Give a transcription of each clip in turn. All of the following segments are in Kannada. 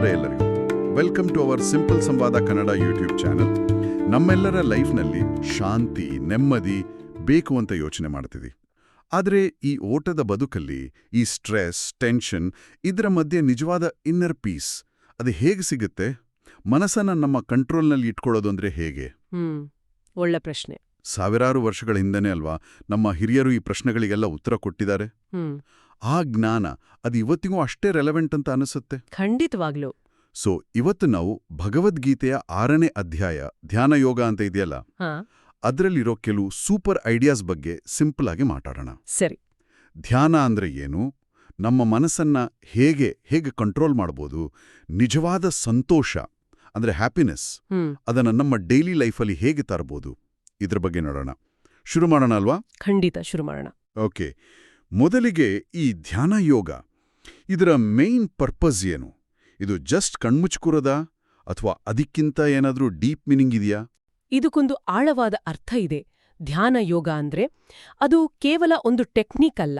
ನಮಸ್ಕಾರ ಎಲ್ಲರಿಗೂ. ವೆಲ್ಕಮ್ ಟು ಅವರ್ ಸಿಂಪಲ್ ಸಂವಾದ ಕನ್ನಡ ಯೂಟ್ಯೂಬ್ ಚಾನೆಲ್ ನಮ್ಮೆಲ್ಲರ ಲೈಫ್ನಲ್ಲಿ ಶಾಂತಿ ನೆಮ್ಮದಿ ಬೇಕು ಅಂತ ಯೋಚನೆ ಮಾಡ್ತೀವಿ ಆದರೆ ಈ ಓಟದ ಬದುಕಲ್ಲಿ ಈ ಸ್ಟ್ರೆಸ್ ಟೆನ್ಷನ್ ಇದರ ಮಧ್ಯೆ ನಿಜವಾದ ಇನ್ನರ್ ಪೀಸ್ ಅದು ಹೇಗೆ ಸಿಗುತ್ತೆ? ಮನಸ್ಸನ್ನು ನಮ್ಮ ಕಂಟ್ರೋಲ್ನಲ್ಲಿ ಇಟ್ಕೊಳ್ಳೋದು ಅಂದರೆ ಹೇಗೆ? ಒಳ್ಳೆ ಪ್ರಶ್ನೆ. ಸಾವಿರಾರು ವರ್ಷಗಳ ಹಿಂದೆನೇ ಅಲ್ವಾ ನಮ್ಮ ಹಿರಿಯರು ಈ ಪ್ರಶ್ನೆಗಳಿಗೆಲ್ಲ ಉತ್ತರ ಕೊಟ್ಟಿದ್ದಾರೆ? ಆ ಜ್ಞಾನ ಅದು ಇವತ್ತಿಗೂ ಅಷ್ಟೇ ರೆಲೆವೆಂಟ್ ಅಂತ ಅನಿಸುತ್ತೆ. ಖಂಡಿತವಾಗ್ಲು. ಸೊ ಇವತ್ತು ನಾವು ಭಗವದ್ಗೀತೆಯ ಆರನೇ ಅಧ್ಯಾಯ ಧ್ಯಾನ ಯೋಗ ಅಂತ ಇದೆಯಲ್ಲ? ಅದರಲ್ಲಿರೋ ಕೆಲವು ಸೂಪರ್ ಐಡಿಯಾಸ್ ಬಗ್ಗೆ ಸಿಂಪಲ್ ಆಗಿ ಮಾತಾಡೋಣ. ಸರಿ. ಧ್ಯಾನ ಅಂದ್ರೆ ಏನು? ನಮ್ಮ ಮನಸ್ಸನ್ನ ಹೇಗೆ ಹೇಗೆ ಕಂಟ್ರೋಲ್ ಮಾಡ್ಬೋದು? ನಿಜವಾದ ಸಂತೋಷ ಅಂದ್ರೆ ಹ್ಯಾಪಿನೆಸ್ ಅದನ್ನು ಅದನ್ನ ನಮ್ಮ ಡೈಲಿ ಲೈಫಲ್ಲಿ ಹೇಗೆ ತರಬಹುದು ಇದ್ರ ಬಗ್ಗೆ ನೋಡೋಣ. ಶುರು ಮಾಡೋಣ ಅಲ್ವಾ? ಖಂಡಿತ ಶುರು ಮಾಡೋಣ. ಓಕೆ ಮೊದಲಿಗೆ ಈ ಧ್ಯಾನ ಯೋಗ ಇದರ ಮೇನ್ ಪರ್ಪಸ್ ಏನು? ಇದು ಜಸ್ಟ್ ಕಣ್ಮುಚ್ಕುರದ ಅಥವಾ ಅದಕ್ಕಿಂತ ಏನಾದರೂ ಡೀಪ್ ಮೀನಿಂಗ್ ಇದೆಯಾ? ಇದಕ್ಕೊಂದು ಆಳವಾದ ಅರ್ಥ ಇದೆ. ಧ್ಯಾನ ಯೋಗ ಅಂದ್ರೆ ಅದು ಕೇವಲ ಒಂದು ಟೆಕ್ನಿಕ್ ಅಲ್ಲ.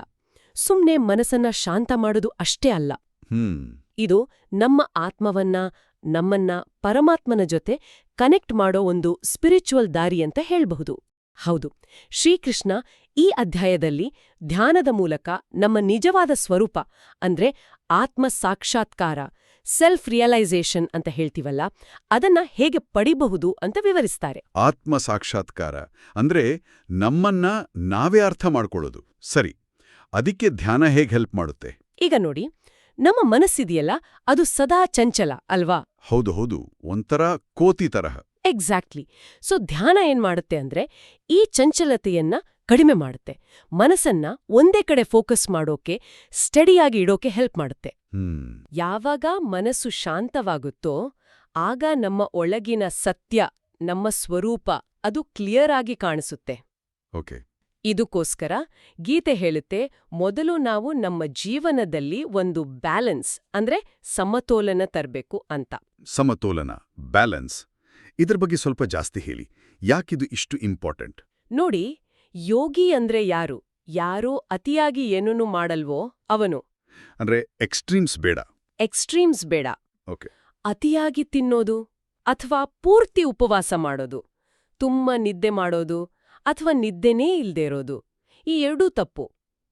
ಸುಮ್ನೆ ಮನಸ್ಸನ್ನ ಶಾಂತ ಮಾಡೋದು ಅಷ್ಟೇ ಅಲ್ಲ. ಇದು ನಮ್ಮ ಆತ್ಮವನ್ನ ನಮ್ಮನ್ನ ಪರಮಾತ್ಮನ ಜೊತೆ ಕನೆಕ್ಟ್ ಮಾಡೋ ಒಂದು ಸ್ಪಿರಿಚುವಲ್ ದಾರಿ ಅಂತ ಹೇಳ್ಬಹುದು. ಹೌದು ಶ್ರೀಕೃಷ್ಣ ಈ ಅಧ್ಯಾಯದಲ್ಲಿ ಧ್ಯಾನದ ಮೂಲಕ ನಮ್ಮ ನಿಜವಾದ ಸ್ವರೂಪ ಅಂದ್ರೆ ಆತ್ಮ ಸಾಕ್ಷಾತ್ಕಾರ ಸೆಲ್ಫ್ ರಿಯಲೈಸೇಷನ್ ಅಂತ ಹೇಳ್ತೀವಲ್ಲ ಅದನ್ನ ಹೇಗೆ ಪಡಿಬಹುದು ಅಂತ ವಿವರಿಸ್ತಾರೆ. ಆತ್ಮ ಸಾಕ್ಷಾತ್ಕಾರ ಅಂದ್ರೆ ನಮ್ಮನ್ನ ನಾವೇ ಅರ್ಥ ಮಾಡ್ಕೊಳ್ಳೋದು. ಸರಿ ಅದಕ್ಕೆ ಧ್ಯಾನ ಹೇಗೆ ಹೆಲ್ಪ್ ಮಾಡುತ್ತೆ? ಈಗ ನೋಡಿ ನಮ್ಮ ಮನಸ್ಸಿದೆಯಲ್ಲ ಅದು ಸದಾ ಚಂಚಲ ಅಲ್ವಾ? ಹೌದು ಹೌದು ಒಂಥರ ಕೋತಿ ತರಹ. ಎಕ್ಸಾಕ್ಟ್ಲಿ ಸೊ ಧ್ಯಾನ ಏನ್ ಮಾಡುತ್ತೆ ಅಂದ್ರೆ ಈ ಚಂಚಲತೆಯನ್ನ ಕಡಿಮೆ ಮಾಡುತ್ತೆ. ಮನಸ್ಸನ್ನ ಒಂದೇ ಕಡೆ ಫೋಕಸ್ ಮಾಡೋಕೆ ಸ್ಟಡಿಯಾಗಿ ಇಡೋಕೆ ಹೆಲ್ಪ್ ಮಾಡುತ್ತೆ. ಯಾವಾಗ ಮನಸ್ಸು ಶಾಂತವಾಗುತ್ತೋ ಆಗ ನಮ್ಮ ಒಳಗಿನ ಸತ್ಯ ನಮ್ಮ ಸ್ವರೂಪ ಅದು ಕ್ಲಿಯರ್ ಆಗಿ ಕಾಣಿಸುತ್ತೆ. ಓಕೆ. ಇದಕ್ಕೋಸ್ಕರ ಗೀತೆ ಹೇಳುತ್ತೆ ಮೊದಲು ನಾವು ನಮ್ಮ ಜೀವನದಲ್ಲಿ ಒಂದು ಬ್ಯಾಲೆನ್ಸ್ ಅಂದ್ರೆ ಸಮತೋಲನ ತರಬೇಕು ಅಂತ. ಸಮತೋಲನ ಬ್ಯಾಲೆನ್ಸ್ ಇದ್ರ ಬಗ್ಗೆ ಸ್ವಲ್ಪ ಜಾಸ್ತಿ ಹೇಳಿ. ಯಾಕಿದು ಇಷ್ಟು ಇಂಪಾರ್ಟೆಂಟ್? ನೋಡಿ ಯೋಗಿ ಅಂದ್ರೆ ಯಾರು? ಯಾರೋ ಅತಿಯಾಗಿ ಏನನ್ನು ಮಾಡಲ್ವೋ ಅವನು. ಅಂದ್ರೆ ಎಕ್ಸ್ಟ್ರೀಮ್ಸ್ ಬೇಡ. ಎಕ್ಸ್ಟ್ರೀಮ್ಸ್ ಬೇಡ. ಓಕೆ. ಅತಿಯಾಗಿ ತಿನ್ನೋದು ಅಥವಾ ಪೂರ್ತಿ ಉಪವಾಸ ಮಾಡೋದು ತುಂಬ ನಿದ್ದೆ ಮಾಡೋದು ಅಥವಾ ನಿದ್ದೆನೇ ಇಲ್ದೇ ಇರೋದು ಈ ಎರಡೂ ತಪ್ಪು.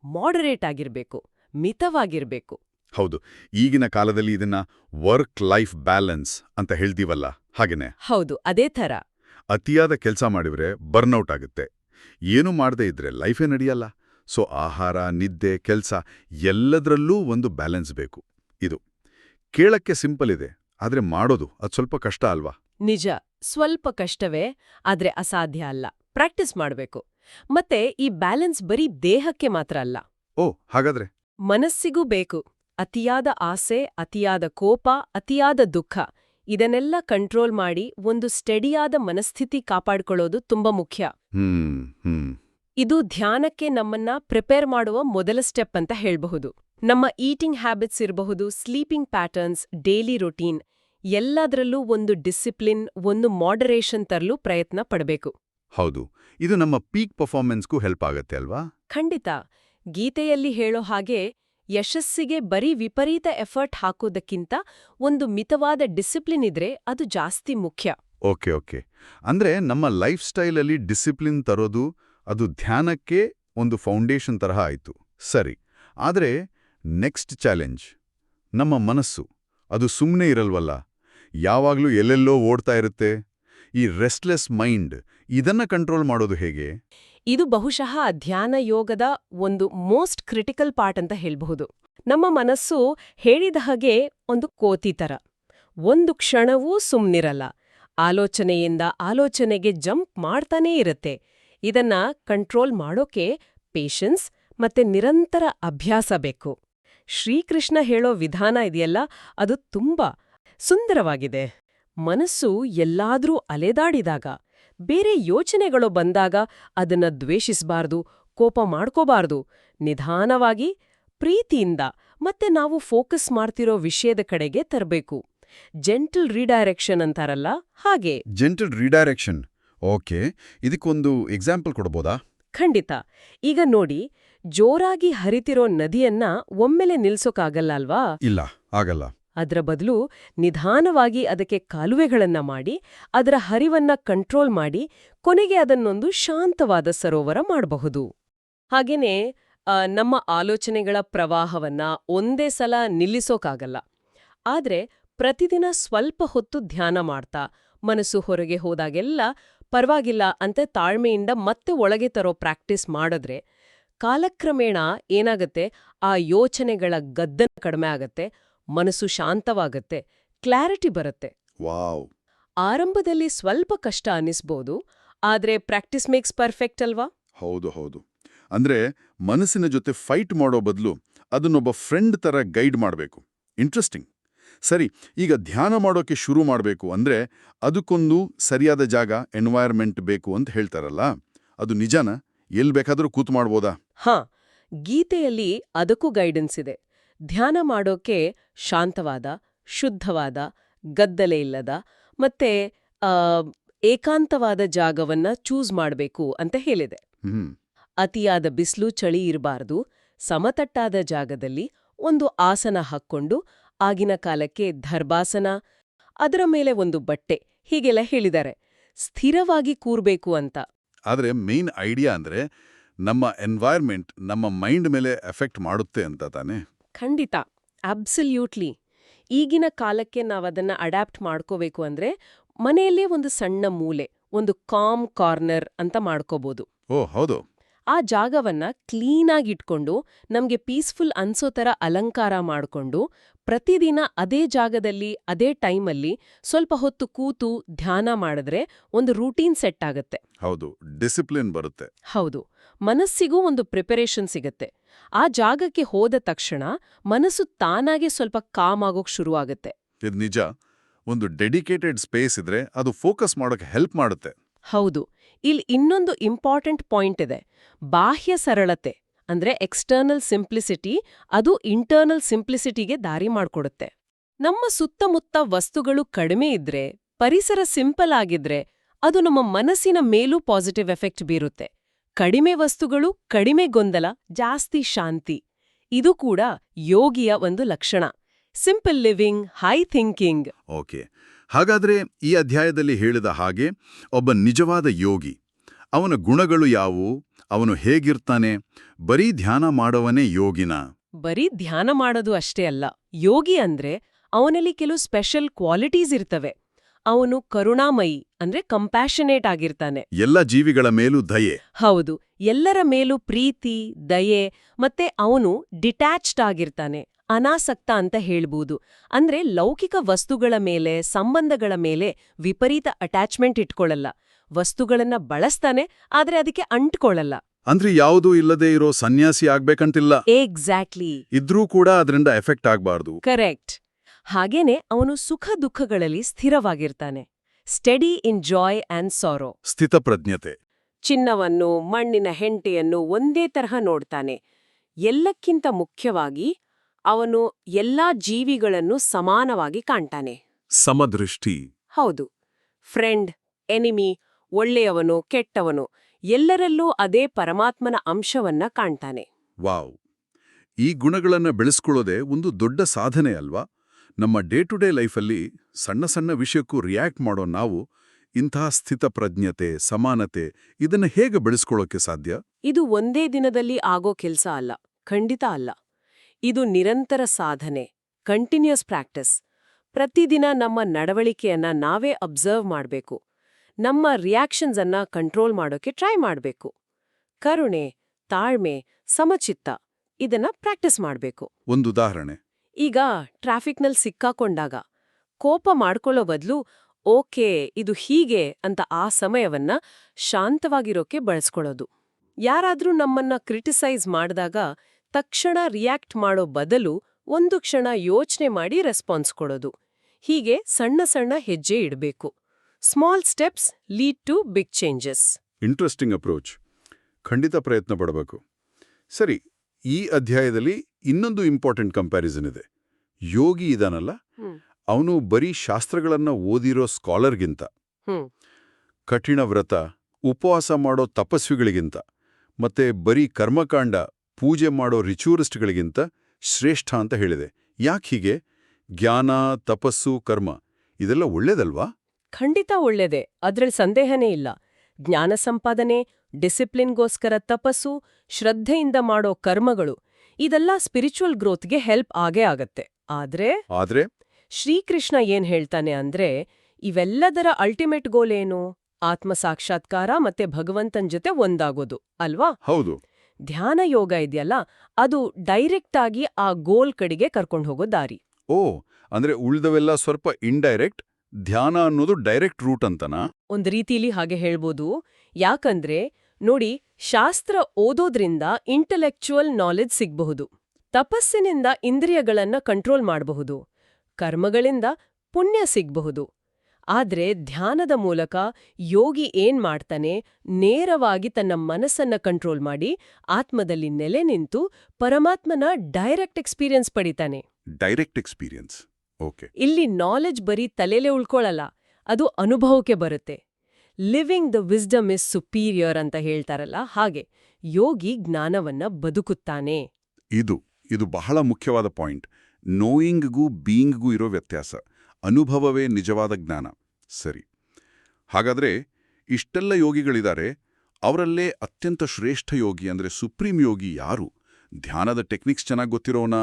ಮಾಡರೇಟ್ ಆಗಿರ್ಬೇಕು ಮಿತವಾಗಿರ್ಬೇಕು. ಹೌದು ಈಗಿನ ಕಾಲದಲ್ಲಿ ಇದನ್ನ ವರ್ಕ್ ಲೈಫ್ ಬ್ಯಾಲೆನ್ಸ್ ಅಂತ ಹೇಳ್ತೀವಲ್ಲ. ಹಾಗೇನೆ. ಹೌದು ಅದೇ ಥರ. ಅತಿಯಾದ ಕೆಲಸ ಮಾಡಿದ್ರೆ ಬರ್ನೌಟ್ ಆಗುತ್ತೆ. ಏನು ಮಾಡದೇ ಇದ್ರೆ ಲೈಫೇ ನಡೆಯಲ್ಲ. ಸೊ ಆಹಾರ ನಿದ್ದೆ ಕೆಲಸ ಎಲ್ಲದರಲ್ಲೂ ಒಂದು ಬ್ಯಾಲೆನ್ಸ್ ಬೇಕು. ಇದು. ಕೇಳಕ್ಕೆ ಸಿಂಪಲ್ ಇದೆ ಆದ್ರೆ ಮಾಡೋದು ಅದು ಸ್ವಲ್ಪ ಕಷ್ಟ ಅಲ್ವಾ? ನಿಜ ಸ್ವಲ್ಪ ಕಷ್ಟವೇ ಆದ್ರೆ ಅಸಾಧ್ಯ ಅಲ್ಲ. ಪ್ರಾಕ್ಟೀಸ್ ಮಾಡಬೇಕು. ಮತ್ತೆ ಈ ಬ್ಯಾಲೆನ್ಸ್ ಬರೀ ದೇಹಕ್ಕೆ ಮಾತ್ರ ಅಲ್ಲ. ಓ ಹಾಗಾದ್ರೆ? ಮನಸ್ಸಿಗೂ ಬೇಕು. ಅತಿಯಾದ ಆಸೆ ಅತಿಯಾದ ಕೋಪ ಅತಿಯಾದ ದುಃಖ ಇದನ್ನೆಲ್ಲ ಕಂಟ್ರೋಲ್ ಮಾಡಿ ಒಂದು ಸ್ಟಡಿಯಾದ ಮನಸ್ಥಿತಿ ಕಾಪಾಡಿಕೊಳ್ಳೋದು ತುಂಬಾ ಮುಖ್ಯ. ಇದು ಧ್ಯಾನಕ್ಕೆ ನಮ್ಮನ್ನ ಪ್ರಿಪೇರ್ ಮಾಡುವ ಮೊದಲ ಸ್ಟೆಪ್ ಅಂತ ಹೇಳಬಹುದು. ನಮ್ಮ ಈಟಿಂಗ್ ಹ್ಯಾಬಿಟ್ಸ್ ಇರಬಹುದು ಸ್ಲೀಪಿಂಗ್ ಪ್ಯಾಟರ್ನ್ಸ್ ಡೈಲಿ ರೊಟೀನ್ ಎಲ್ಲದರಲ್ಲೂ ಒಂದು ಡಿಸಿಪ್ಲಿನ್ ಒಂದು ಮಾಡರೇಷನ್ ತರಲು ಪ್ರಯತ್ನ ಪಡಬೇಕು. ಹೌದು. ಇದು ನಮ್ಮ ಪೀಕ್ ಪರ್ಫಾರ್ಮೆನ್ಸ್ಗೂ ಹೆಲ್ಪ್ ಆಗತ್ತೆ ಅಲ್ವಾ? ಖಂಡಿತ. ಗೀತೆಯಲ್ಲಿ ಹೇಳೋ ಹಾಗೆ ಯಶಸ್ಸಿಗೆ ಬರೀ ವಿಪರೀತ ಎಫರ್ಟ್ ಹಾಕೋದಕ್ಕಿಂತ ಒಂದು ಮಿತವಾದ ಡಿಸಿಪ್ಲಿನ್ ಇದ್ರೆ ಅದು ಜಾಸ್ತಿ ಮುಖ್ಯ. Okay okay. ಅಂದ್ರೆ ನಮ್ಮ ಲೈಫ್ ಸ್ಟೈಲಲ್ಲಿ ಡಿಸಿಪ್ಲಿನ್ ತರೋದು ಅದು ಧ್ಯಾನಕ್ಕೆ ಒಂದು ಫೌಂಡೇಶನ್ ತರಹ ಆಯಿತು. ಸರಿ. ಆದರೆ ನೆಕ್ಸ್ಟ್ ಚಾಲೆಂಜ್. ನಮ್ಮ ಮನಸ್ಸು. ಅದು ಸುಮ್ಮನೆ ಇರಲ್ವಲ್ಲ. ಯಾವಾಗ್ಲೂ ಎಲ್ಲೆಲ್ಲೋ ಓಡ್ತಾ ಇರುತ್ತೆ. ಈ ರೆಸ್ಟ್ಲೆಸ್ ಮೈಂಡ್ ಇದನ್ನ ಕಂಟ್ರೋಲ್ ಮಾಡೋದು ಹೇಗೆ? ಇದು ಬಹುಶಃ ಧ್ಯಾನ ಯೋಗದ ಒಂದು ಮೋಸ್ಟ್ ಕ್ರಿಟಿಕಲ್ ಪಾರ್ಟ್ ಅಂತ ಹೇಳಬಹುದು. ನಮ್ಮ ಮನಸ್ಸು ಹೇಳಿದ ಹಾಗೆ ಒಂದು ಕೋತಿ ತರ. ಒಂದು ಕ್ಷಣವೂ ಸುಮ್ನಿರಲ್ಲ. ಆಲೋಚನೆಯಿಂದ ಆಲೋಚನೆಗೆ ಜಂಪ್ ಮಾಡ್ತಾನೇ ಇರುತ್ತೆ. ಇದನ್ನ ಕಂಟ್ರೋಲ್ ಮಾಡೋಕೆ ಪೇಷನ್ಸ್ ಮತ್ತೆ ನಿರಂತರ ಅಭ್ಯಾಸ ಬೇಕು. ಶ್ರೀಕೃಷ್ಣ ಹೇಳೋ ವಿಧಾನ ಇದೆಯಲ್ಲ, ಅದು ತುಂಬಾ ಸುಂದರವಾಗಿದೆ. ಮನಸ್ಸು ಎಲ್ಲಾದ್ರೂ ಅಲೆದಾಡಿದಾಗ ಬೇರೆ ಯೋಚನೆಗಳು ಬಂದಾಗ ಅದನ್ನ ದ್ವೇಷಿಸಬಾರ್ದು ಕೋಪ ಮಾಡ್ಕೋಬಾರ್ದು. ನಿಧಾನವಾಗಿ ಪ್ರೀತಿಯಿಂದ ಮತ್ತೆ ನಾವು ಫೋಕಸ್ ಮಾಡ್ತಿರೋ ವಿಷಯದ ಕಡೆಗೆ ತರಬೇಕು. ಜೆಂಟಲ್ ರೀಡೈರೆಕ್ಷನ್ ಅಂತಾರಲ್ಲ ಹಾಗೆ. Gentle redirection. ಓಕೆ ಇದಕ್ಕೊಂದು ಎಕ್ಸಾಂಪಲ್ ಕೊಡ್ಬೋದಾ? ಖಂಡಿತ. ಈಗ ನೋಡಿ ಜೋರಾಗಿ ಹರಿತಿರೋ ನದಿಯನ್ನ ಒಮ್ಮೆಲೆ ನಿಲ್ಸೋಕಾಗಲ್ಲ ಅಲ್ವಾ? ಇಲ್ಲ ಆಗಲ್ಲ. ಅದರ ಬದಲು ನಿಧಾನವಾಗಿ ಅದಕ್ಕೆ ಕಾಲುವೆಗಳನ್ನ ಮಾಡಿ ಅದರ ಹರಿವನ್ನ ಕಂಟ್ರೋಲ್ ಮಾಡಿ ಕೊನೆಗೆ ಅದನ್ನೊಂದು ಶಾಂತವಾದ ಸರೋವರ ಮಾಡಬಹುದು. ಹಾಗೇನೆ ಆ, ನಮ್ಮ ಆಲೋಚನೆಗಳ ಪ್ರವಾಹವನ್ನ ಒಂದೇ ಸಲ ನಿಲ್ಲಿಸೋಕಾಗಲ್ಲ. ಆದ್ರೆ ಪ್ರತಿದಿನ ಸ್ವಲ್ಪ ಹೊತ್ತು ಧ್ಯಾನ ಮಾಡ್ತಾ ಮನಸ್ಸು ಹೊರಗೆ ಹೋದಾಗೆಲ್ಲ ಪರವಾಗಿಲ್ಲ ಅಂತ ತಾಳ್ಮೆಯಿಂದ ಮತ್ತೆ ಒಳಗೆ ತರೋ ಪ್ರಾಕ್ಟೀಸ್ ಮಾಡಿದ್ರೆ ಕಾಲಕ್ರಮೇಣ ಏನಾಗತ್ತೆ ಆ ಯೋಚನೆಗಳ ಗದ್ದನ ಕಡಿಮೆ ಆಗತ್ತೆ ಮನಸ್ಸು ಶಾಂತವಾಗತ್ತೆ ಕ್ಲಾರಿಟಿ ಬರುತ್ತೆ. ವಾವ್. ಆರಂಭದಲ್ಲಿ ಸ್ವಲ್ಪ ಕಷ್ಟ ಅನ್ನಿಸ್ಬೋದು ಆದ್ರೆ ಪ್ರಾಕ್ಟೀಸ್ ಮೇಕ್ಸ್ ಪರ್ಫೆಕ್ಟ್ ಅಲ್ವಾ? ಹೌದು ಹೌದು. ಅಂದ್ರೆ ಮನಸ್ಸಿನ ಜೊತೆ ಫೈಟ್ ಮಾಡೋ ಬದಲು ಅದನ್ನೊಬ್ಬ ಫ್ರೆಂಡ್ ತರ ಗೈಡ್ ಮಾಡಬೇಕು. ಇಂಟ್ರೆಸ್ಟಿಂಗ್. ಸರಿ ಈಗ ಧ್ಯಾನ ಮಾಡೋಕೆ ಶುರು ಮಾಡಬೇಕು ಅಂದ್ರೆ ಅದಕ್ಕೊಂದು ಸರಿಯಾದ ಜಾಗ ಎನ್ವೈರ್ಮೆಂಟ್ ಬೇಕು ಅಂತ ಹೇಳ್ತಾರಲ್ಲ ಅದು ನಿಜಾನ? ಎಲ್ಲಿ ಬೇಕಾದರೂ ಕೂತ್ ಮಾಡ್ಬೋದಾ? ಹಾ ಗೀತೆಯಲ್ಲಿ ಅದಕ್ಕೂ ಗೈಡೆನ್ಸ್ ಇದೆ. ಧ್ಯಾನ ಮಾಡೋಕೆ ಶಾಂತವಾದ ಶುದ್ಧವಾದ ಗದ್ದಲೆ ಇಲ್ಲದ ಮತ್ತೆ ಏಕಾಂತವಾದ ಜಾಗವನ್ನ ಚೂಸ್ ಮಾಡಬೇಕು ಅಂತ ಹೇಳಿದೆ. ಅತಿಯಾದ ಬಿಸಿಲು ಚಳಿ ಇರಬಾರದು ಸಮತಟ್ಟಾದ ಜಾಗದಲ್ಲಿ ಒಂದು ಆಸನ ಹಾಕ್ಕೊಂಡು ಆಗಿನ ಕಾಲಕ್ಕೆ ಧರ್ಬಾಸನ ಅದರ ಮೇಲೆ ಒಂದು ಬಟ್ಟೆ ಹೀಗೆಲ್ಲ ಹೇಳಿದ್ದಾರೆ. ಸ್ಥಿರವಾಗಿ ಕೂರ್ಬೇಕು ಅಂತ. ಆದರೆ ಮೇನ್ ಐಡಿಯಾ ಅಂದ್ರೆ ನಮ್ಮ ಎನ್ವೈರ್ಮೆಂಟ್ ನಮ್ಮ ಮೈಂಡ್ ಮೇಲೆ ಎಫೆಕ್ಟ್ ಮಾಡುತ್ತೆ ಅಂತ ತಾನೇ? ಖಂಡಿತ ಅಬ್ಸಲ್ಯೂಟ್ಲಿ ಈಗಿನ ಕಾಲಕ್ಕೆ ನಾವದನ್ನ ಅಡ್ಯಾಪ್ಟ್ ಮಾಡ್ಕೋಬೇಕು ಅಂದ್ರೆ ಮನೆಯಲ್ಲೇ ಒಂದು ಸಣ್ಣ ಮೂಲೆ, ಒಂದು ಕಾಮ್ ಕಾರ್ನರ್ ಅಂತ ಮಾಡ್ಕೋಬೋದು. ಓ, ಹೌದು. ಆ ಜಾಗವನ್ನ ಕ್ಲೀನಾಗಿ ಇಟ್ಕೊಂಡು ನಮಗೆ ಪೀಸ್ಫುಲ್ ಅನ್ಸೋ ಥರ ಅಲಂಕಾರ ಮಾಡ್ಕೊಂಡು ಪ್ರತಿದಿನ ಅದೇ ಜಾಗದಲ್ಲಿ ಅದೇ ಟೈಮಲ್ಲಿ ಸ್ವಲ್ಪ ಹೊತ್ತು ಕೂತು ಧ್ಯಾನ ಮಾಡಿದ್ರೆ ಒಂದು ರೂಟೀನ್ ಸೆಟ್ ಆಗುತ್ತೆ. ಹೌದು ಡಿಸಿಪ್ಲಿನ್ ಬರುತ್ತೆ. ಹೌದು ಮನಸ್ಸಿಗೂ ಒಂದು ಪ್ರಿಪರೇಷನ್ ಸಿಗತ್ತೆ. ಆ ಜಾಗಕ್ಕೆ ಹೋದ ತಕ್ಷಣ ಮನಸ್ಸು ತಾನಾಗೆ ಸ್ವಲ್ಪ ಕಾಮ್ ಆಗೋಕ್ ಶುರುವಾಗುತ್ತೆ. ಇದು ನಿಜ. ಒಂದು ಡೆಡಿಕೇಟೆಡ್ ಸ್ಪೇಸ್ ಇದ್ರೆ ಅದು ಫೋಕಸ್ ಮಾಡೋಕೆ ಹೆಲ್ಪ್ ಮಾಡುತ್ತೆ. ಹೌದು ಇಲ್ಲಿ ಇನ್ನೊಂದು ಇಂಪಾರ್ಟೆಂಟ್ ಪಾಯಿಂಟ್ ಇದೆ. ಬಾಹ್ಯ ಸರಳತೆ, ಅಂದ್ರೆ ಎಕ್ಸ್ಟರ್ನಲ್ ಸಿಂಪ್ಲಿಸಿಟಿ ಅದು ಇಂಟರ್ನಲ್ ಸಿಂಪ್ಲಿಸಿಟಿಗೆ ದಾರಿ ಮಾಡಿಕೊಡುತ್ತೆ. ನಮ್ಮ ಸುತ್ತಮುತ್ತ ವಸ್ತುಗಳು ಕಡಿಮೆ ಇದ್ರೆ, ಪರಿಸರ ಸಿಂಪಲ್ ಆಗಿದ್ರೆ, ಅದು ನಮ್ಮ ಮನಸ್ಸಿನ ಮೇಲೂ ಪಾಸಿಟಿವ್ ಎಫೆಕ್ಟ್ ಬೀರುತ್ತೆ. ಕಡಿಮೆ ವಸ್ತುಗಳು, ಕಡಿಮೆ ಗೊಂದಲ, ಜಾಸ್ತಿ ಶಾಂತಿ. ಇದು ಕೂಡ ಯೋಗಿಯ ಒಂದು ಲಕ್ಷಣ. Simple living high thinking okay ಹಾಗಾದ್ರೆ ಈ ಅಧ್ಯಾಯದಲ್ಲಿ ಹೇಳಿದ ಹಾಗೆ ಒಬ್ಬ ನಿಜವಾದ ಯೋಗಿ ಅವನ ಗುಣಗಳು ಯಾವುವು? ಅವನು ಹೇಗಿರ್ತಾನೆ? ಬರೀ ಧ್ಯಾನ ಮಾಡವನೇ ಯೋಗಿನ? ಬರೀ ಧ್ಯಾನ ಮಾಡೋದು ಅಷ್ಟೇ ಅಲ್ಲ ಯೋಗಿ ಅಂದ್ರೆ ಅವನಲ್ಲಿ ಕೆಲವು ಸ್ಪೆಷಲ್ ಕ್ವಾಲಿಟೀಸ್ ಇರ್ತವೆ. ಅವನು ಕರುಣಾಮಯಿ ಅಂದ್ರೆ ಕಂಪ್ಯಾಷನೇಟ್ ಆಗಿರ್ತಾನೆ. ಎಲ್ಲ ಜೀವಿಗಳ ಮೇಲೂ ದಯೆ. ಹೌದು ಎಲ್ಲರ ಮೇಲೂ ಪ್ರೀತಿ ದಯೆ ಮತ್ತೆ ಅವನು ಡಿಟ್ಯಾಚ್ಡ್ ಆಗಿರ್ತಾನೆ. ಅನಾಸಕ್ತ ಅಂತ ಹೇಳ್ಬೋದು. ಅಂದ್ರೆ ಲೌಕಿಕ ವಸ್ತುಗಳ ಮೇಲೆ ಸಂಬಂಧಗಳ ಮೇಲೆ ವಿಪರೀತ ಅಟ್ಯಾಚ್ಮೆಂಟ್ ಇಟ್ಕೊಳ್ಳಲ್ಲ. ವಸ್ತುಗಳನ್ನ ಬಳಸ್ತಾನೆ ಆದ್ರೆ ಅದಕ್ಕೆ ಅಂಟ್ಕೊಳ್ಳಲ್ಲ. ಅಂದ್ರೆ ಯಾವುದೂ ಇಲ್ಲದೆ ಇರೋ ಸನ್ಯಾಸಿ ಆಗ್ಬೇಕಂತಿಲ್ಲ. ಎಕ್ಸಾಕ್ಟ್ಲಿ ಇದ್ರೂ ಕೂಡ ಅದರಿಂದ ಎಫೆಕ್ಟ್ ಆಗ್ಬಾರ್ದು. ಕರೆಕ್ಟ್ ಹಾಗೇನೆ ಅವನು ಸುಖ ದುಃಖಗಳಲ್ಲಿ ಸ್ಥಿರವಾಗಿರ್ತಾನೆ. Steady in joy and sorrow ಸ್ಥಿತಪ್ರಜ್ಞತೆ. ಚಿನ್ನವನ್ನು ಮಣ್ಣಿನ ಹೆಂಟೆಯನ್ನು ಒಂದೇ ತರಹ ನೋಡ್ತಾನೆ. ಎಲ್ಲಕ್ಕಿಂತ ಮುಖ್ಯವಾಗಿ ಅವನು ಎಲ್ಲಾ ಜೀವಿಗಳನ್ನು ಸಮಾನವಾಗಿ ಕಾಣ್ತಾನೆ. ಸಮದೃಷ್ಟಿ. ಹೌದು. ಫ್ರೆಂಡ್ ಎನಿಮಿ ಒಳ್ಳೆಯವನು ಕೆಟ್ಟವನು ಎಲ್ಲರಲ್ಲೂ ಅದೇ ಪರಮಾತ್ಮನ ಅಂಶವನ್ನ ಕಾಣ್ತಾನೆ. ವಾವ್. ಈ ಗುಣಗಳನ್ನು ಬೆಳೆಸ್ಕೊಳ್ಳೋದೇ ಒಂದು ದೊಡ್ಡ ಸಾಧನೆ ಅಲ್ವಾ? ನಮ್ಮ ಡೇ ಟು ಡೇ ಲೈಫಲ್ಲಿ ಸಣ್ಣ ಸಣ್ಣ ವಿಷಯಕ್ಕೂ ರಿಯಾಕ್ಟ್ ಮಾಡೋ ನಾವು ಇಂತಹ ಸ್ಥಿತಪ್ರಜ್ಞತೆ ಸಮಾನತೆ ಇದನ್ನ ಹೇಗೆ ಬೆಳೆಸ್ಕೊಳ್ಳೋಕೆ ಸಾಧ್ಯ? ಇದು ಒಂದೇ ದಿನದಲ್ಲಿ ಆಗೋ ಕೆಲಸ ಅಲ್ಲ. ಖಂಡಿತ ಅಲ್ಲ. ಇದು ನಿರಂತರ ಸಾಧನೆ ಕಂಟಿನ್ಯೂಸ್ ಪ್ರಾಕ್ಟೀಸ್ ಪ್ರತಿದಿನ ನಮ್ಮ ನಡವಳಿಕೆಯನ್ನ ನಾವೇ ಅಬ್ಸರ್ವ್ ಮಾಡಬೇಕು. ನಮ್ಮ ರಿಯಾಕ್ಷನ್ಸ್ ಅನ್ನ ಕಂಟ್ರೋಲ್ ಮಾಡೋಕೆ ಟ್ರೈ ಮಾಡಬೇಕು. ಕರುಣೆ ತಾಳ್ಮೆ ಸಮಚಿತ್ತ ಇದನ್ನ ಪ್ರಾಕ್ಟೀಸ್ ಮಾಡಬೇಕು. ಒಂದು ಉದಾಹರಣೆ. ಈಗ ಟ್ರಾಫಿಕ್ನಲ್ಲಿ ಸಿಕ್ಕಾಕೊಂಡಾಗ ಕೋಪ ಮಾಡ್ಕೊಳ್ಳೋ ಬದಲು ಓಕೆ ಇದು ಹೀಗೆ ಅಂತ ಆ ಸಮಯವನ್ನ ಶಾಂತವಾಗಿರೋಕೆ ಬಳಸ್ಕೊಳ್ಳೋದು. ಯಾರಾದ್ರೂ ನಮ್ಮನ್ನ ಕ್ರಿಟಿಸೈಸ್ ಮಾಡಿದಾಗ ತಕ್ಷಣ ರಿಯಾಕ್ಟ್ ಮಾಡೋ ಬದಲು ಒಂದು ಕ್ಷಣ ಯೋಚನೆ ಮಾಡಿ ರೆಸ್ಪಾನ್ಸ್ ಕೊಡೋದು. ಹೀಗೆ ಸಣ್ಣ ಸಣ್ಣ ಹೆಜ್ಜೆ ಇಡಬೇಕು. Small steps lead to big changes. Interesting approach. ಖಂಡಿತ ಪ್ರಯತ್ನ ಪಡಬೇಕು. ಸರಿ ಈ ಅಧ್ಯಾಯದಲ್ಲಿ ಇನ್ನೊಂದು ಇಂಪಾರ್ಟೆಂಟ್ ಕಂಪ್ಯಾರಿಸನ್ ಇದೆ. ಯೋಗಿ ಇದಾನಲ್ಲ. ಅವನು ಬರೀ ಶಾಸ್ತ್ರಗಳನ್ನ ಓದಿರೋ ಸ್ಕಾಲರ್ಗಿಂತ. ಕಠಿಣ ವ್ರತ ಉಪವಾಸ ಮಾಡೋ ತಪಸ್ವಿಗಳಿಗಿಂತ. ಮತ್ತೆ ಬರೀ ಕರ್ಮಕಾಂಡ ಪೂಜೆ ಮಾಡೋ ರಿಚೂರಿಸ್ಟ್ಗಳಿಗಿಂತ ಶ್ರೇಷ್ಠ ಅಂತ ಹೇಳಿದೆ. ಯಾಕೆ ಹೀಗೆ? ಜ್ಞಾನ ತಪಸ್ಸು ಕರ್ಮ ಇದೆಲ್ಲ ಒಳ್ಳೇದಲ್ವಾ? ಖಂಡಿತ ಒಳ್ಳೇದೆ. ಅದ್ರಲ್ಲಿ ಸಂದೇಹನೇ ಇಲ್ಲ. ಜ್ಞಾನ ಸಂಪಾದನೆ ಡಿಸಿಪ್ಲಿನ್ಗೋಸ್ಕರ ತಪಸ್ಸು ಶ್ರದ್ಧೆಯಿಂದ ಮಾಡೋ ಕರ್ಮಗಳು ಇದೆಲ್ಲ ಸ್ಪಿರಿಚುವಲ್ ಗ್ರೋತ್ಗೆ ಹೆಲ್ಪ್ ಆಗೇ ಆಗತ್ತೆ. ಆದ್ರೆ ಆದ್ರೆ? ಶ್ರೀಕೃಷ್ಣ ಏನ್ ಹೇಳ್ತಾನೆ ಅಂದ್ರೆ ಇವೆಲ್ಲದರ ಅಲ್ಟಿಮೇಟ್ ಗೋಲ್ ಏನು? ಆತ್ಮ ಸಾಕ್ಷಾತ್ಕಾರ ಮತ್ತೆ ಭಗವಂತನ್ ಜೊತೆ ಒಂದಾಗೋದು ಅಲ್ವಾ? ಹೌದು. ಧ್ಯಾನ ಯೋಗ ಇದೆಯಲ್ಲ ಅದು ಡೈರೆಕ್ಟ್ ಆಗಿ ಆ ಗೋಲ್ ಕಡೆಗೆ ಕರ್ಕೊಂಡು ಹೋಗೋ ದಾರಿ. ಓ ಅಂದ್ರೆ ಉಳಿದವೆಲ್ಲ ಸ್ವಲ್ಪ ಇಂಡೈರೆಕ್ಟ್ ಧ್ಯಾನ ಅನ್ನೋದು ಡೈರೆಕ್ಟ್ ರೂಟ್ ಅಂತನಾ? ಒಂದ್ ರೀತಿಲಿ ಹಾಗೆ ಹೇಳ್ಬೋದು. ಯಾಕಂದ್ರೆ ನೋಡಿ ಶಾಸ್ತ್ರ ಓದೋದ್ರಿಂದ ಇಂಟೆಲೆಕ್ಚುವಲ್ ನಾಲೆಜ್ ಸಿಗಬಹುದು. ತಪಸ್ಸಿನಿಂದ ಇಂದ್ರಿಯಗಳನ್ನ ಕಂಟ್ರೋಲ್ ಮಾಡಬಹುದು. ಕರ್ಮಗಳಿಂದ ಪುಣ್ಯ ಸಿಗ್ಬಹುದು. ಆದ್ರೆ ಧ್ಯಾನದ ಮೂಲಕ ಯೋಗಿ ಏನ್ ಮಾಡ್ತಾನೆ? ನೇರವಾಗಿ ತನ್ನ ಮನಸ್ಸನ್ನ ಕಂಟ್ರೋಲ್ ಮಾಡಿ ಆತ್ಮದಲ್ಲಿ ನೆಲೆ ನಿಂತು ಪರಮಾತ್ಮನ ಡೈರೆಕ್ಟ್ ಎಕ್ಸ್ಪೀರಿಯನ್ಸ್ ಪಡಿತಾನೆ. ಡೈರೆಕ್ಟ್ ಎಕ್ಸ್ಪೀರಿಯನ್ಸ್ ಓಕೆ ಇಲ್ಲಿ ನಾಲೆಜ್ ಬರೀ ತಲೆಲೇ ಉಳ್ಕೊಳ್ಳಲ್ಲ ಅದು ಅನುಭವಕ್ಕೆ ಬರುತ್ತೆ. Living the wisdom is superior ಅಂತ ಹೇಳ್ತಾರಲ್ಲ ಹಾಗೆ ಯೋಗಿ ಜ್ಞಾನವನ್ನ ಬದುಕುತ್ತಾನೆ. ಇದು ಇದು ಬಹಳ ಮುಖ್ಯವಾದ ಪಾಯಿಂಟ್ ನೋಯಿಂಗ್ಗೂ ಬೀಯಿಂಗ್ಗೂ ಇರೋ ವ್ಯತ್ಯಾಸ. ಅನುಭವವೇ ನಿಜವಾದ ಜ್ಞಾನ. ಸರಿ. ಹಾಗಾದ್ರೆ ಇಷ್ಟೆಲ್ಲ ಯೋಗಿಗಳಿದ್ದಾರೆ ಅವರಲ್ಲೇ ಅತ್ಯಂತ ಶ್ರೇಷ್ಠ ಯೋಗಿ ಅಂದ್ರೆ ಸುಪ್ರೀಂ ಯೋಗಿ ಯಾರು? ಧ್ಯಾನದ ಟೆಕ್ನಿಕ್ಸ್ ಚೆನ್ನಾಗಿ ಗೊತ್ತಿರೋನ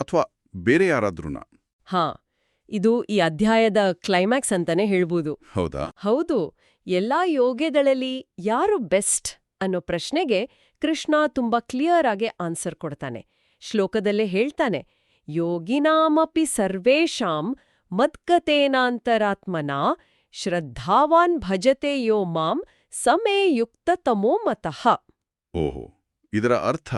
ಅಥವಾ ಬೇರೆ ಯಾರಾದ್ರೂನಾ? ಹಾ ಇದು ಈ ಅಧ್ಯಾಯದ ಕ್ಲೈಮ್ಯಾಕ್ಸ್ ಅಂತಾನೆ ಹೇಳ್ಬೋದು. ಹೌದಾ? ಹೌದು. ಎಲ್ಲಾ ಯೋಗ್ಯಗಳಲ್ಲಿ ಯಾರು ಬೆಸ್ಟ್ ಅನ್ನೋ ಪ್ರಶ್ನೆಗೆ ಕೃಷ್ಣ ತುಂಬಾ ಕ್ಲಿಯರ್ ಆಗಿ ಆನ್ಸರ್ ಕೊಡ್ತಾನೆ. ಶ್ಲೋಕದಲ್ಲೇ ಹೇಳ್ತಾನೆ ಯೋಗಿನಾಮಪಿ ಸರ್ವೇಷಾಂ ಮದ್ಗತೇನಾಂತರಾತ್ಮನಾ ಶ್ರದ್ಧಾವಾನ್ ಭಜತೆ ಯೋ ಮಾಂ ಸಮೇ ಯುಕ್ತ ತಮೋ ಮತಃ. ಓಹೋ ಇದರ ಅರ್ಥ?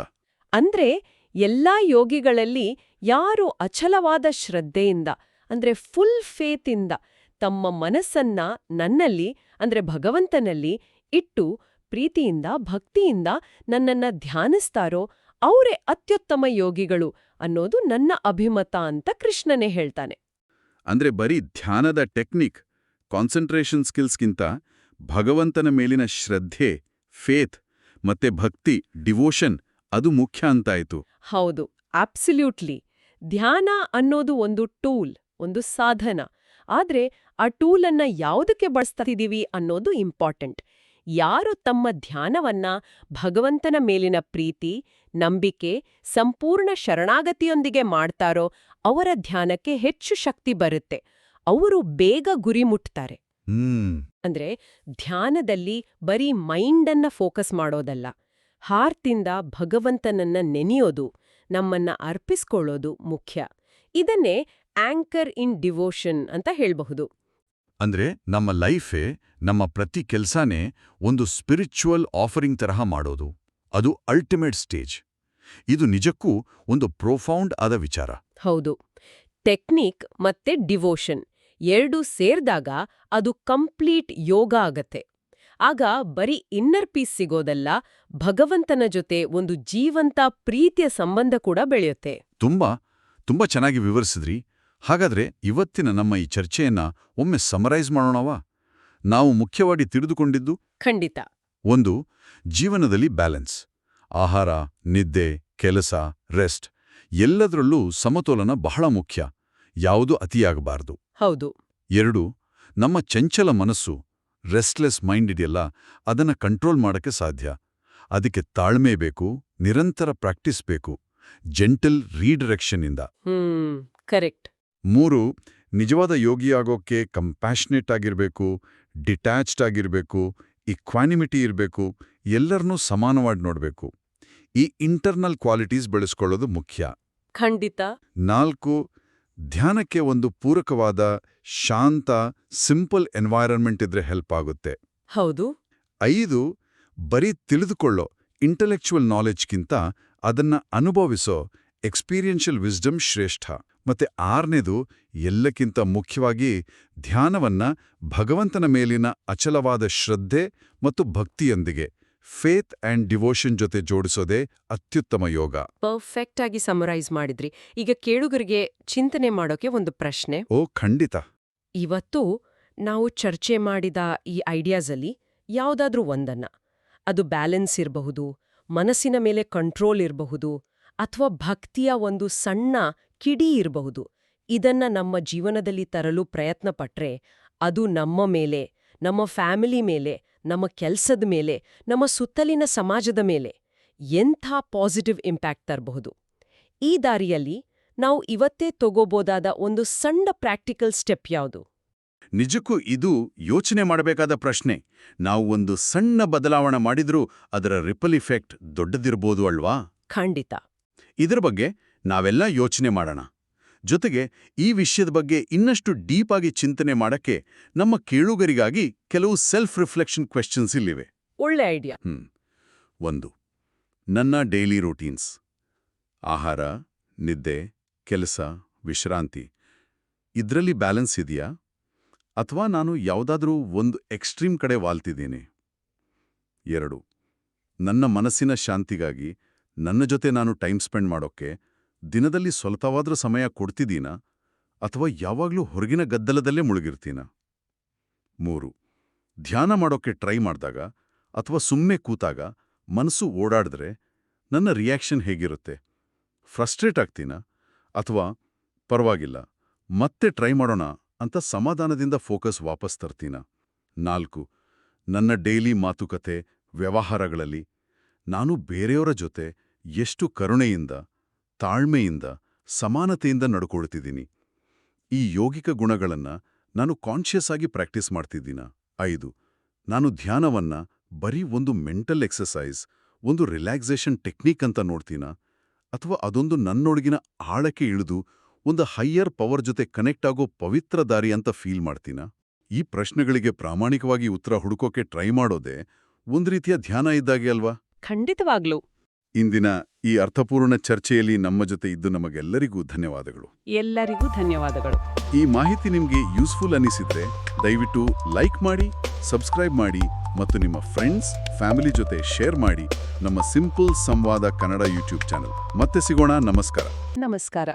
ಅಂದ್ರೆ ಎಲ್ಲಾ ಯೋಗಿಗಳಲ್ಲಿ ಯಾರು ಅಚಲವಾದ ಶ್ರದ್ಧೆಯಿಂದ ಅಂದ್ರೆ ಫುಲ್ ಫೇತಿಂದ ತಮ್ಮ ಮನಸ್ಸನ್ನ ನನ್ನಲ್ಲಿ ಅಂದ್ರೆ ಭಗವಂತನಲ್ಲಿ ಇಟ್ಟು ಪ್ರೀತಿಯಿಂದ ಭಕ್ತಿಯಿಂದ ನನ್ನನ್ನ ಧ್ಯಾನಿಸ್ತಾರೋ ಅವರೇ ಅತ್ಯುತ್ತಮ ಯೋಗಿಗಳು ಅನ್ನೋದು ನನ್ನ ಅಭಿಮತ ಅಂತ ಕೃಷ್ಣನೇ ಹೇಳ್ತಾನೆ. ಅಂದ್ರೆ ಬರೀ ಧ್ಯಾನದ ಟೆಕ್ನಿಕ್, ಕಾನ್ಸಂಟ್ರೇಷನ್ ಸ್ಕಿಲ್ಸ್ಗಿಂತ ಭಗವಂತನ ಮೇಲಿನ ಶ್ರದ್ಧೆ, ಫೇತ್ ಮತ್ತೆ ಭಕ್ತಿ, ಡಿವೋಷನ್ ಅದು ಮುಖ್ಯ ಅಂತಾಯಿತು. ಹೌದು, ಅಬ್ಸಲ್ಯೂಟ್ಲಿ. ಧ್ಯಾನ ಅನ್ನೋದು ಒಂದು ಟೂಲ್, ಒಂದು ಸಾಧನ. ಆದರೆ ಆ ಟೂಲನ್ನ ಯಾವುದಕ್ಕೆ ಬಳಸ್ತಿದ್ದೀವಿ ಅನ್ನೋದು ಇಂಪಾರ್ಟೆಂಟ್. ಯಾರು ತಮ್ಮ ಧ್ಯಾನವನ್ನ ಭಗವಂತನ ಮೇಲಿನ ಪ್ರೀತಿ, ನಂಬಿಕೆ, ಸಂಪೂರ್ಣ ಶರಣಾಗತಿಯೊಂದಿಗೆ ಮಾಡ್ತಾರೋ ಅವರ ಧ್ಯಾನಕ್ಕೆ ಹೆಚ್ಚು ಶಕ್ತಿ ಬರುತ್ತೆ. ಅವರು ಬೇಗ ಗುರಿ ಮುಟ್ತಾರೆ. ಅಂದ್ರೆ ಧ್ಯಾನದಲ್ಲಿ ಬರೀ ಮೈಂಡನ್ನ ಫೋಕಸ್ ಮಾಡೋದಲ್ಲ. ಹಾರ್ತಿಂದ ಭಗವಂತನನ್ನ ನೆನೆಯೋದು ನಮ್ಮನ್ನ ಅರ್ಪಿಸ್ಕೊಳ್ಳೋದು ಮುಖ್ಯ. ಇದನ್ನೇ ಆಂಕರ್ ಇನ್ ಡಿವೋಷನ್ ಅಂತ ಹೇಳಬಹುದು. ಅಂದ್ರೆ ನಮ್ಮ ಲೈಫೇ ನಮ್ಮ ಪ್ರತಿ ಕೆಲ್ಸಾನೇ ಒಂದು ಸ್ಪಿರಿಚುವಲ್ ಆಫರಿಂಗ್ ತರಹ ಮಾಡೋದು. ಅದು ಅಲ್ಟಿಮೇಟ್ ಸ್ಟೇಜ್. ಇದು ನಿಜಕ್ಕೂ ಒಂದು ಪ್ರೊಫೌಂಡ್ ಆದ ವಿಚಾರ. ಹೌದು. ಟೆಕ್ನಿಕ್ ಮತ್ತೆ ಡಿವೋಷನ್ ಎರಡು ಸೇರ್ದಾಗ ಅದು ಕಂಪ್ಲೀಟ್ ಯೋಗ ಆಗತ್ತೆ. ಆಗ ಬರೀ ಇನ್ನರ್ ಪೀಸ್ ಸಿಗೋದಲ್ಲ ಭಗವಂತನ ಜೊತೆ ಒಂದು ಜೀವಂತ ಪ್ರೀತಿಯ ಸಂಬಂಧ ಕೂಡ ಬೆಳೆಯುತ್ತೆ. ತುಂಬಾ ತುಂಬಾ ಚೆನ್ನಾಗಿ ವಿವರಿಸಿದ್ರಿ. ಹಾಗಾದ್ರೆ ಇವತ್ತಿನ ನಮ್ಮ ಈ ಚರ್ಚೆಯನ್ನ ಒಮ್ಮೆ ಸಮರೈಸ್ ಮಾಡೋಣವಾ? ನಾವು ಮುಖ್ಯವಾಗಿ ತಿಳಿದುಕೊಂಡಿದ್ದು? ಖಂಡಿತ. ಒಂದು ಜೀವನದಲ್ಲಿ ಬ್ಯಾಲೆನ್ಸ್. ಆಹಾರ ನಿದ್ದೆ ಕೆಲಸ ರೆಸ್ಟ್ ಎಲ್ಲದರಲ್ಲೂ ಸಮತೋಲನ ಬಹಳ ಮುಖ್ಯ. ಯಾವುದು ಅತಿಯಾಗಬಾರದು. ಹೌದು. ಎರಡು ನಮ್ಮ ಚಂಚಲ ಮನಸ್ಸು ರೆಸ್ಟ್ಲೆಸ್ ಮೈಂಡ್ ಇದೆಯಲ್ಲ ಅದನ್ನ ಕಂಟ್ರೋಲ್ ಮಾಡಕ್ಕೆ ಸಾಧ್ಯ. ಅದಕ್ಕೆ ತಾಳ್ಮೆ ಬೇಕು ನಿರಂತರ ಪ್ರಾಕ್ಟೀಸ್ ಬೇಕು ಜೆಂಟಲ್ ರೀಡೈರೆಕ್ಷನ್ನಿಂದ ಕರೆಕ್ಟ್ ಮೂರು ನಿಜವಾದ ಯೋಗಿಯಾಗೋಕ್ಕೆ ಕಂಪ್ಯಾಷನೇಟ್ ಆಗಿರಬೇಕು ಡಿಟ್ಯಾಚ್ಡ್ ಆಗಿರಬೇಕು ಇಕ್ವಾನಿಮಿಟಿ ಇರಬೇಕು ಎಲ್ಲರನ್ನೂ ಸಮಾನವಾಗಿ ನೋಡಬೇಕು. ಈ ಇಂಟರ್ನಲ್ ಕ್ವಾಲಿಟೀಸ್ ಬೆಳೆಸ್ಕೊಳ್ಳೋದು ಮುಖ್ಯ. ಖಂಡಿತ. ನಾಲ್ಕು ಧ್ಯಾನಕ್ಕೆ ಒಂದು ಪೂರಕವಾದ ಶಾಂತ ಸಿಂಪಲ್ ಎನ್ವೈರನ್ಮೆಂಟ್ ಇದ್ರೆ ಹೆಲ್ಪ್ ಆಗುತ್ತೆ. ಹೌದು. ಐದು ಬರೀ ತಿಳಿದುಕೊಳ್ಳೋ ಇಂಟೆಲೆಕ್ಚುವಲ್ ನಾಲೆಜ್ಗಿಂತ ಅದನ್ನ ಅನುಭವಿಸೋ ಎಕ್ಸ್ಪೀರಿಯನ್ಷಿಯಲ್ ವಿಸ್ಡಮ್ ಶ್ರೇಷ್ಠ. ಮತ್ತೆ ಆರನೇದು ಎಲ್ಲಕ್ಕಿಂತ ಮುಖ್ಯವಾಗಿ ಧ್ಯಾನವನ್ನ ಭಗವಂತನ ಮೇಲಿನ ಅಚಲವಾದ ಶ್ರದ್ಧೆ ಮತ್ತು ಭಕ್ತಿಯೊಂದಿಗೆ. ಫೇತ್ ಅಂಡ್ ಡಿವೋಷನ್ ಜೊತೆ ಜೋಡಿಸೋದೇ ಅತ್ಯುತ್ತಮ ಯೋಗ. ಪರ್ಫೆಕ್ಟ್ ಆಗಿ ಸಮರೈಸ್ ಮಾಡಿದ್ರಿ. ಈಗ ಕೇಳುಗರಿಗೆ ಚಿಂತನೆ ಮಾಡೋಕೆ ಒಂದು ಪ್ರಶ್ನೆ. ಓ ಖಂಡಿತ. ಇವತ್ತು ನಾವು ಚರ್ಚೆ ಮಾಡಿದ ಈ ಐಡಿಯಾಸಲ್ಲಿ ಯಾವುದಾದ್ರೂ ಒಂದನ್ನ. ಅದು ಬ್ಯಾಲೆನ್ಸ್ ಇರಬಹುದು ಮನಸ್ಸಿನ ಮೇಲೆ ಕಂಟ್ರೋಲ್ ಇರಬಹುದು ಅಥವಾ ಭಕ್ತಿಯ ಒಂದು ಸಣ್ಣ ಕಿಡಿ ಇರಬಹುದು. ಇದನ್ನ ನಮ್ಮ ಜೀವನದಲ್ಲಿ ತರಲು ಪ್ರಯತ್ನ ಪಟ್ರೆ ಅದು ನಮ್ಮ ಮೇಲೆ ನಮ್ಮ ಫ್ಯಾಮಿಲಿ ಮೇಲೆ ನಮ್ಮ ಕೆಲಸದ ಮೇಲೆ ನಮ್ಮ ಸುತ್ತಲಿನ ಸಮಾಜದ ಮೇಲೆ ಎಂಥ ಪಾಸಿಟಿವ್ ಇಂಪ್ಯಾಕ್ಟ್ ತರಬಹುದು. ಈ ದಾರಿಯಲ್ಲಿ ನಾವು ಇವತ್ತೇ ತಗೋಬೋದಾದ ಒಂದು ಸಣ್ಣ ಪ್ರಾಕ್ಟಿಕಲ್ ಸ್ಟೆಪ್ ಯಾವುದು? ನಿಜಕ್ಕೂ ಇದು ಯೋಚನೆ ಮಾಡಬೇಕಾದ ಪ್ರಶ್ನೆ. ನಾವು ಒಂದು ಸಣ್ಣ ಬದಲಾವಣೆ ಮಾಡಿದ್ರೂ ಅದರ ರಿಪಲ್ ಇಫೆಕ್ಟ್ ದೊಡ್ಡದಿರ್ಬೋದು ಅಲ್ವಾ? ಖಂಡಿತ. ಇದರ ಬಗ್ಗೆ ನಾವೆಲ್ಲ ಯೋಚನೆ ಮಾಡೋಣ. ಜೊತೆಗೆ ಈ ವಿಷಯದ ಬಗ್ಗೆ ಇನ್ನಷ್ಟು ಡೀಪ್ ಆಗಿ ಚಿಂತನೆ ಮಾಡಕ್ಕೆ ನಮ್ಮ ಕೇಳುಗರಿಗಾಗಿ ಕೆಲವು ಸೆಲ್ಫ್ ರಿಫ್ಲೆಕ್ಷನ್ ಕ್ವೆಶ್ಚನ್ಸ್ ಇಲ್ಲಿವೆ. ಒಳ್ಳೆ ಐಡಿಯಾ. ಹ್ಮ್. ಒಂದು ನನ್ನ ಡೈಲಿ ರೂಟೀನ್ಸ್. ಆಹಾರ ನಿದ್ದೆ ಕೆಲಸ ವಿಶ್ರಾಂತಿ ಇದರಲ್ಲಿ ಬ್ಯಾಲೆನ್ಸ್ ಇದೆಯಾ? ಅಥವಾ ನಾನು ಯಾವುದಾದ್ರೂ ಒಂದು ಎಕ್ಸ್ಟ್ರೀಮ್ ಕಡೆ ವಾಲ್ತಿದ್ದೀನಿ? ಎರಡು ನನ್ನ ಮನಸ್ಸಿನ ಶಾಂತಿಗಾಗಿ ನನ್ನ ಜೊತೆ ನಾನು ಟೈಮ್ ಸ್ಪೆಂಡ್ ಮಾಡೋಕ್ಕೆ ದಿನದಲ್ಲಿ ಸ್ವಲ್ಪವಾದ್ರೂ ಸಮಯ ಕೊಡ್ತಿದ್ದೀನಾ ಅಥವಾ ಯಾವಾಗಲೂ ಹೊರಗಿನ ಗದ್ದಲದಲ್ಲೇ ಮುಳುಗಿರ್ತೀನ? ಮೂರು, ಧ್ಯಾನ ಮಾಡೋಕ್ಕೆ ಟ್ರೈ ಮಾಡಿದಾಗ ಅಥವಾ ಸುಮ್ಮನೆ ಕೂತಾಗ ಮನಸ್ಸು ಓಡಾಡಿದ್ರೆ ನನ್ನ ರಿಯಾಕ್ಷನ್ ಹೇಗಿರುತ್ತೆ? ಫ್ರಸ್ಟ್ರೇಟ್ ಆಗ್ತೀನಾ? ಅಥವಾ ಪರವಾಗಿಲ್ಲ, ಮತ್ತೆ ಟ್ರೈ ಮಾಡೋಣ ಅಂತ ಸಮಾಧಾನದಿಂದ ಫೋಕಸ್ ವಾಪಸ್ ತರ್ತೀನ? ನಾಲ್ಕು, ನನ್ನ ಡೈಲಿ ಮಾತುಕತೆ, ವ್ಯವಹಾರಗಳಲ್ಲಿ ನಾನು ಬೇರೆಯವರ ಜೊತೆ ಎಷ್ಟು ಕರುಣೆಯಿಂದ ತಾಳ್ಮೆಯಿಂದ ಸಮಾನತೆಯಿಂದ ನಡ್ಕೊಳ್ತಿದ್ದೀನಿ. ಈ ಯೋಗಿಕ ಗುಣಗಳನ್ನ ನಾನು ಕಾನ್ಷಿಯಸ್ ಆಗಿ ಪ್ರಾಕ್ಟೀಸ್ ಮಾಡ್ತಿದ್ದೀನ. ಐದು ನಾನು ಧ್ಯಾನವನ್ನ ಬರೀ ಒಂದು ಮೆಂಟಲ್ ಎಕ್ಸಸೈಸ್ ಒಂದು ರಿಲ್ಯಾಕ್ಸೇಷನ್ ಟೆಕ್ನಿಕ್ ಅಂತ ನೋಡ್ತೀನ? ಅಥವಾ ಅದೊಂದು ನನ್ನೊಳಗಿನ ಆಳಕ್ಕೆ ಇಳಿದು ಒಂದು ಹೈಯರ್ ಪವರ್ ಜೊತೆ ಕನೆಕ್ಟ್ ಆಗೋ ಪವಿತ್ರ ದಾರಿ ಅಂತ ಫೀಲ್ ಮಾಡ್ತೀನ? ಈ ಪ್ರಶ್ನೆಗಳಿಗೆ ಪ್ರಾಮಾಣಿಕವಾಗಿ ಉತ್ತರ ಹುಡುಕೋಕೆ ಟ್ರೈ ಮಾಡೋದೇ ಒಂದು ರೀತಿಯ ಧ್ಯಾನ ಇದ್ದಾಗೆ ಅಲ್ವಾ? ಖಂಡಿತವಾಗ್ಲೂ. ಇಂದಿನ ಈ ಅರ್ಥಪೂರ್ಣ ಚರ್ಚೆಯಲ್ಲಿ ನಮ್ಮ ಜೊತೆ ಇದ್ದು ನಮಗೆಲ್ಲರಿಗೂ ಧನ್ಯವಾದಗಳು. ಎಲ್ಲರಿಗೂ ಧನ್ಯವಾದಗಳು. ಈ ಮಾಹಿತಿ ನಿಮಗೆ ಯೂಸ್ಫುಲ್ ಅನಿಸಿದ್ರೆ ದಯವಿಟ್ಟು ಲೈಕ್ ಮಾಡಿ ಸಬ್ಸ್ಕ್ರೈಬ್ ಮಾಡಿ ಮತ್ತು ನಿಮ್ಮ ಫ್ರೆಂಡ್ಸ್ ಫ್ಯಾಮಿಲಿ ಜೊತೆ ಶೇರ್ ಮಾಡಿ ನಮ್ಮ ಸಿಂಪಲ್ ಸಂವಾದ ಕನ್ನಡ ಯೂಟ್ಯೂಬ್ ಚಾನೆಲ್. ಮತ್ತೆ ಸಿಗೋಣ ನಮಸ್ಕಾರ. ನಮಸ್ಕಾರ.